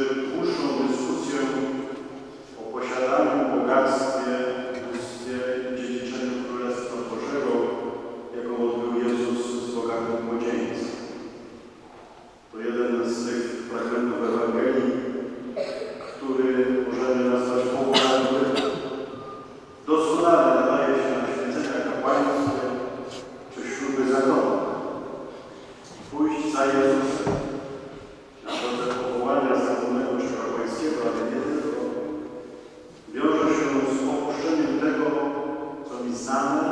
je trouche en dessous sur está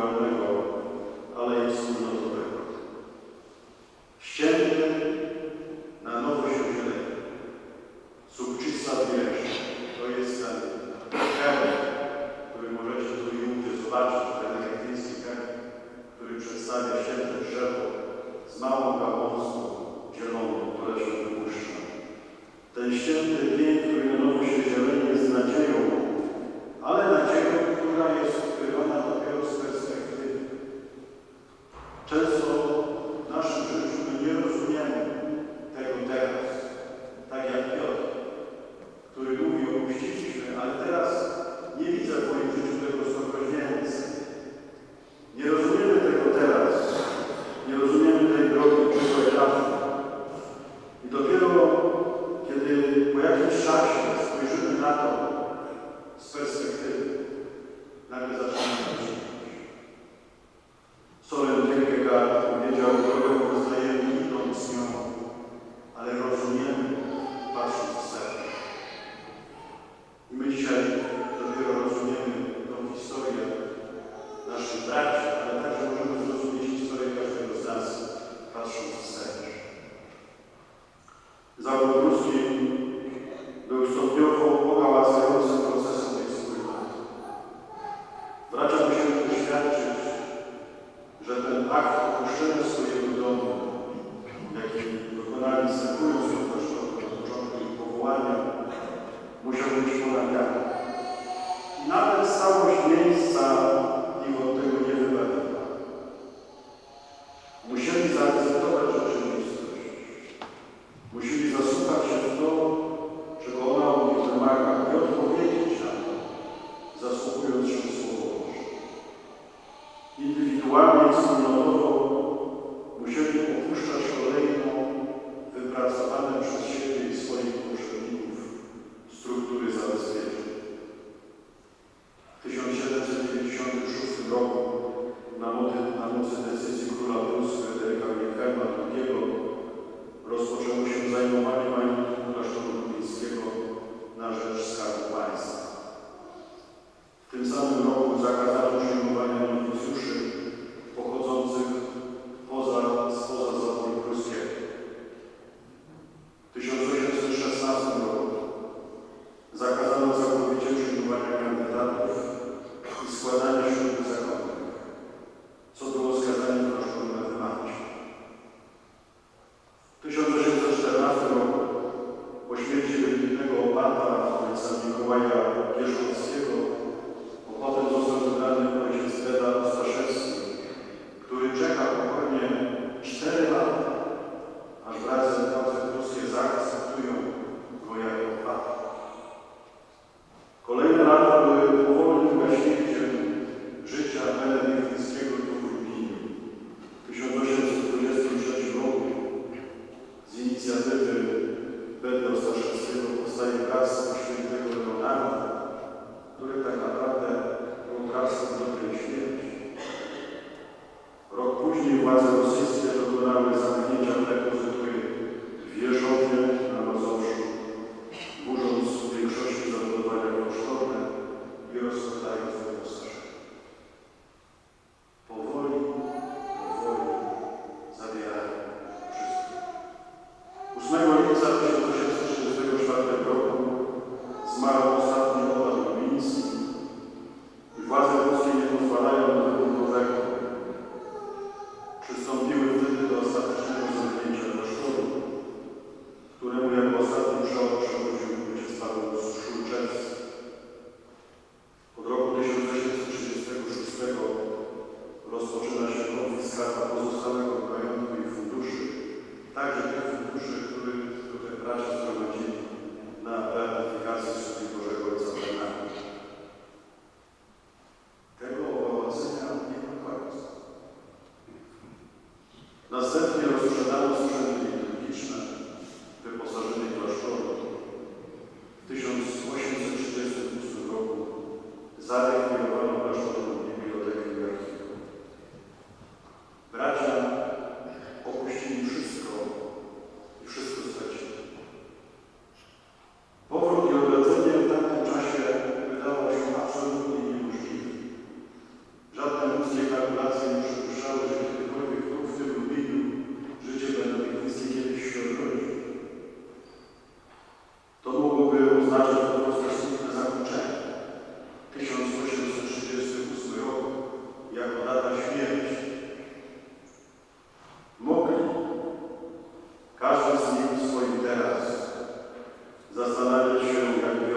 Guarda indywidualnie wspólnotowo musieli opuszczać kolejno wypracowane przez siebie i swoich każdy z nich w swoim teraz. Zastanawiać się jak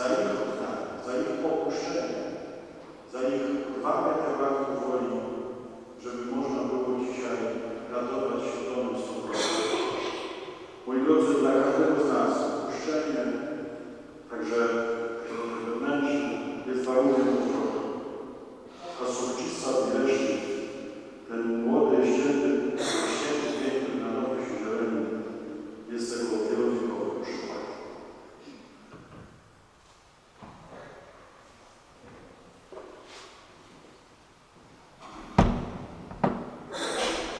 za ich oddanie, za ich opuszczenie, za ich krwawe kawałki woli, żeby można było dzisiaj ratować świadomą sobotę. Moi drodzy, dla każdego z nas opuszczenie, także